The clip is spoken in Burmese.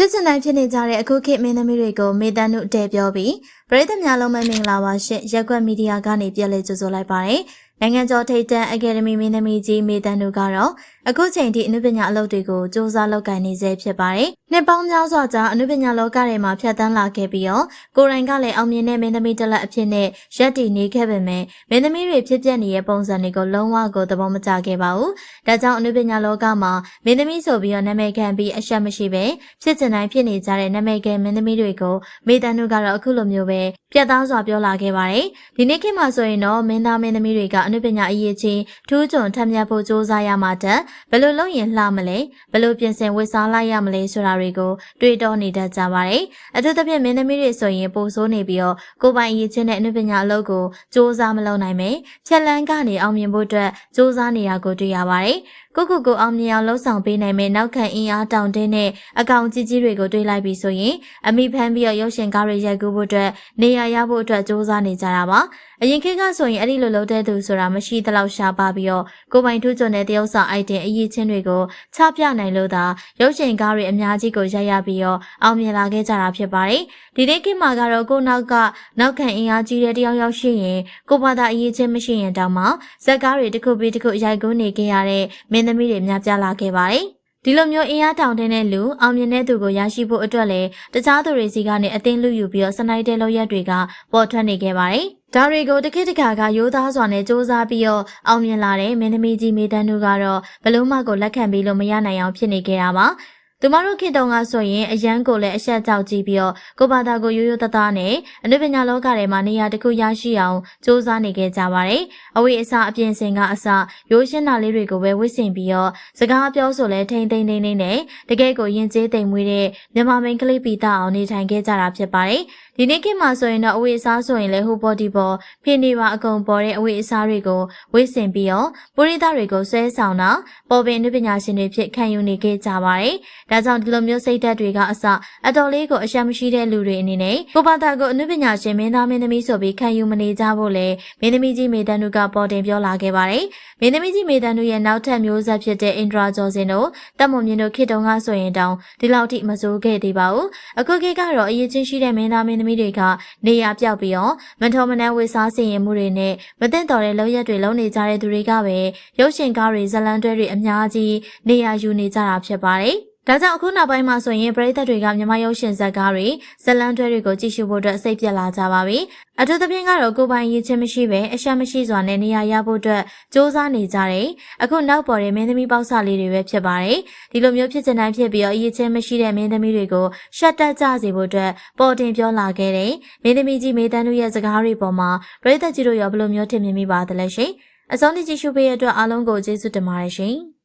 ဖြစ်စင်တိုင်းဖြစ်နေကြတဲ့အခုခေတ်မင်းသမီးတွေကိုမေတ္တာနုတဲပြောပြီးပရိသတ်များလုံးမမင်္ဂလာပါရှင်ရက်ကွက်မီဒီယာကနေပြည့်လဲကြိုဆိုလိုက်ပါတယ်နိုင်ငံကျော်ထိပ်တန်းအကယ်ဒမီမင်းသမီးကြီးမေတ္တာနုကတော့ အခုချိန်ထိအနုပညာအလုပ်တွေကိုစ조사လုပ်ကိုင်နေဆဲဖြစ်ပါတယ်နှစ်ပေါင်းများစွာကြာအနုပညာလောကထဲမှာဖြတ်သန်းလာခဲ့ပြီးတော့ကိုရိုင်းကလည်းအောင်မြင်တဲ့မင်းသမီးတစ်လက်အဖြစ်နဲ့ရက်တည်နေခဲ့ပေမဲ့မင်းသမီးတွေဖြစ်ပျက်နေတဲ့ပုံစံတွေကိုလုံးဝကိုသဘောမကျခဲ့ပါဘူးဒါကြောင့်အနုပညာလောကမှာမင်းသမီးဆိုပြီးတော့နာမည်ခံပြီးအရှက်မရှိပဲဖြစ်ချင်တိုင်းဖြစ်နေကြတဲ့နာမည်ခံမင်းသမီးတွေကိုမေတ္တာနုကတော့အခုလိုမျိုးပဲပြတ်သားစွာပြောလာခဲ့ပါတယ်ဒီနေ့ခေတ်မှာဆိုရင်တော့မင်းသားမင်းသမီးတွေကအနုပညာအရေးချင်းထူးချွန်ထက်မြက်ဖို့စ조사ရမှာတက် ဘယ်လိုလုပ်ရင်လှမလဲဘယ်လိုပြင်ဆင်ဝတ်စားလိုက်ရမလဲဆိုတာတွေကိုတွေးတောနေတတ်ကြပါတယ်အထူးသဖြင့်မင်းသမီးတွေဆိုရင်ပိုဆိုးနေပြီးတော့ကိုယ်ပိုင်အရေးချင်းတဲ့အနုပညာအလုပ်ကိုစ조사မလုပ်နိုင်ပဲချက်လန်းကနေအောင်မြင်ဖို့အတွက်စ조사နေတာကိုတွေ့ရပါတယ် ကိုကိုကိုအောင်မြင်အောင်လှုပ်ဆောင်ပေးနိုင်မယ့်နောက်ခံအင်အားတောင့်တင်းတဲ့အကောင်ကြီးကြီးတွေကိုတွေးလိုက်ပြီးဆိုရင်အမိဖမ်းပြီးတော့ရုပ်ရှင်ကားတွေရိုက်ကူးဖို့အတွက်နေရာရဖို့အတွက်စ조사နေကြတာပါအရင်ခေတ်ကဆိုရင်အဲ့ဒီလိုလုပ်တဲ့သူဆိုတာမရှိသလောက်ရှားပါပြီးတော့ကိုပိုင်ထူးချွန်တဲ့တရုပ်ဆောင်အိုက်တင်အရေးချင်းတွေကိုချပြနိုင်လို့သာရုပ်ရှင်ကားတွေအများကြီးကိုရိုက်ရပြီးတော့အောင်မြင်လာခဲ့ကြတာဖြစ်ပါတယ်ဒီနေ့ခေတ်မှာကတော့ကိုနောက်ကနောက်ခံအင်အားကြီးတဲ့တယောက်ယောက်ရှိရင်ကိုဘာသာအရေးချင်းမရှိရင်တောင်မှဇက်ကားတွေတစ်ခုပြီးတစ်ခုရိုက်ကူးနေခဲ့ရတဲ့မင်းသမီးတွေများပြားလာခဲ့ပါတယ်ဒီလိုမျိုးအင်အားတောင်တင်းတဲ့လူအောင်မြင်တဲ့သူကိုရရှိဖို့အတွက်လည်းတခြားသူတွေစီကနေအသင်းလူယူပြီးတော့စနိုက်တဲ့လောက်ရက်တွေကပေါ်ထွက်နေခဲ့ပါတယ်။ဒါတွေကိုတခိတခါကရိုးသားစွာနဲ့စ조사ပြီးတော့အောင်မြင်လာတဲ့မင်းသမီးကြီးမေတန်းတို့ကတော့ဘလို့မှကိုလက်ခံပြီးလို့မရနိုင်အောင်ဖြစ်နေခဲ့တာပါ။ သူမတို့ခေတ္တကဆိုရင်အရန်ကိုလည်းအဆက်ကြောက်ကြည့်ပြီးတော့ကိုဘာသာကိုရိုးရိုးသားသားနဲ့အနုပညာလောကထဲမှာနေရာတစ်ခုရရှိအောင်စ조사နေခဲ့ကြပါတယ်။အဝိအစအပြင်စင်ကအစရိုးရှင်းတာလေးတွေကိုပဲဝစ်ဆင်ပြီးတော့စကားပြောဆိုလဲထိန်ထိန်ထိန်ထိန်နဲ့တကယ်ကိုယဉ်ကျေးသိမ်မွေးတဲ့မြန်မာမိန်းကလေးပီတာအောင်နေထိုင်ခဲ့ကြတာဖြစ်ပါတယ်။ ဒီနေ့ခေတ်မှာဆိုရင်တော့အဝိအစားဆိုရင်လည်းဟိုပေါ်ဒီပေါ်ဖိနေပါအကုန်ပေါ်တဲ့အဝိအစားတွေကိုဝိဆင်ပြီးတော့ပုရိသတွေကိုဆွဲဆောင်တာပေါ်ပင်နုပညာရှင်တွေဖြစ်ခံယူနေခဲ့ကြပါတယ်။ဒါကြောင့်ဒီလိုမျိုးစိတ်ဓာတ်တွေကအစအတော်လေးကိုအရှက်မရှိတဲ့လူတွေအနေနဲ့ကိုပါတာကိုအနုပညာရှင်မင်းသားမင်းသမီးဆိုပြီးခံယူမနေကြဖို့လေမင်းသမီးကြီးမေတန်တို့ကပေါ်တင်ပြောလာခဲ့ပါတယ်။မင်းသမီးကြီးမေတန်တို့ရဲ့နောက်ထပ်မျိုးဆက်ဖြစ်တဲ့အင်ဒရာဂျော်စင်တို့တပ်မွန်မြင့်တို့ခေတုံကဆိုရင်တောင်ဒီလောက်ထိမစိုးခဲ့သေးပါဘူး။အခုခေတ်ကတော့အရေးချင်းရှိတဲ့မင်းသားမင်းသမီးတွေကနေရာပြောက်ပြီးတော့မထော်မနှမ်းဝေစားစီရင်မှုတွေနဲ့မသိတော်တဲ့လောက်ရက်တွေလုံးနေကြတဲ့သူတွေကပဲရုပ်ရှင်ကားတွေဇလံတွဲတွေအများကြီးနေရာယူနေကြတာဖြစ်ပါတယ် ဒါကြောင့်အခုနောက်ပိုင်းမှာဆိုရင်ပရိသတ်တွေကမြမရုပ်ရှင်ဇာတ်ကားတွေဇလန်းတွဲတွေကိုကြည့်ရှုဖို့အတွက်စိတ်ပြက်လာကြပါပြီ။အထူးသဖြင့်ကတော့ကိုပိုင်ရည်ချင်းမရှိပဲအရှက်မရှိစွာနဲ့နေရာရဖို့အတွက်စ조사နေကြတယ်။အခုနောက်ပေါ်တဲ့မင်းသမီးပေါက်ဆလေးတွေပဲဖြစ်ပါတယ်။ဒီလိုမျိုးဖြစ်ချင်တိုင်းဖြစ်ပြီးတော့ရည်ချင်းမရှိတဲ့မင်းသမီးတွေကိုရှက်တက်ကြစေဖို့အတွက်ပေါ်တင်ပြောလာခဲ့တယ်။မင်းသမီးကြီးမေတန်းတို့ရဲ့စကားတွေပေါ်မှာပရိသတ်ကြီးတို့ရောဘယ်လိုမျိုးထင်မြင်မိပါသလဲရှင်။အစောနေ့ကြည့်ရှုပေးရတဲ့အတွက်အားလုံးကိုကျေးဇူးတင်ပါတယ်ရှင်။